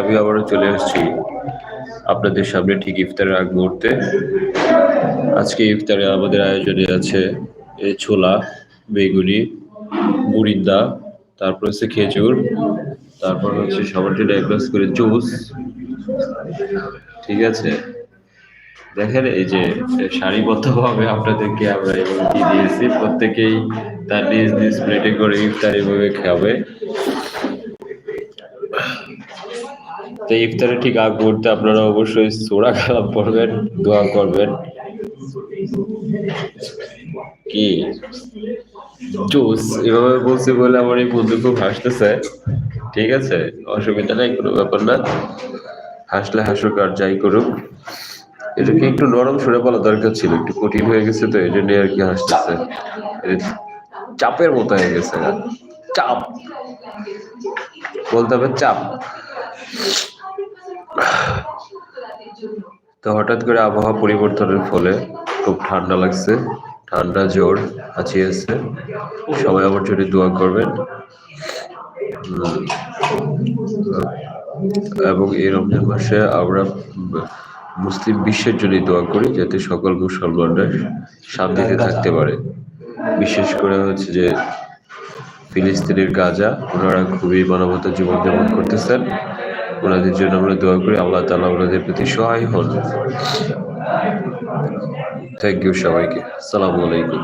আমি আবারও চলে এসেছি আপনাদের সামনে ঠিক ইফতারের আগ মুহূর্তে। আজকে ইফতারে আমাদের আয়োজনে আছে এই ছোলা, বেগুনি, মুরিন্দা, তারপর হচ্ছে খেজুর, তারপর হচ্ছে সবার জন্য এক গ্লাস করে জুস। ঠিক আছে? দেখেন এই যে সারিবদ্ধভাবে আপনাদেরকে আমরা দিয়ে দিয়েছি। প্রত্যেকেই তার নিজ নিজ প্লেটে করে ইফতার এভাবে খাবে। তো ইফতারে ঠিক আগ মুহূর্তে আপনারা অবশ্যই সোরা খারাপ পড়বেন, দোয়া করবেন। কি? জুস, এভাবে বলছি বলে আমার এই বন্ধু খুব হাসতেছে। ঠিক আছে, অসুবিধা নাই, কোনো ব্যাপার না। হাসলে হাসুক আর যাই করুক। এটাকে একটু নরম সরে বলা দরকার ছিল, একটু কঠিন হয়ে গেছে তো, এই জন্য আর কি হাসতেছে। চাপের মতো হয়ে গেছে, চাপ। বলতে হবে চাপ। তো হঠাৎ করে আবহাওয়া পরিবর্তনের ফলে খুব ঠান্ডা লাগছে ঠান্ডা জোর আছে সবাই আমার জন্য দোয়া করবেন। এবং এই রমজান মাসে আমরা মুসলিম বিশ্বের জন্য দোয়া করি যাতে সকল মুসলমানরা শান্তিতে থাকতে পারে। বিশেষ করে হচ্ছে যে ফিলিস্তিনের গাজা ওনারা খুবই মানবতা জীবনযাপন করতেছেন। ওনাদের জন্য আমরা দোয়া করি, আল্লাহ তালা ওনাদের প্রতি সহায় হন থ্যাংক ইউ সবাইকে। সালামু আলাইকুম।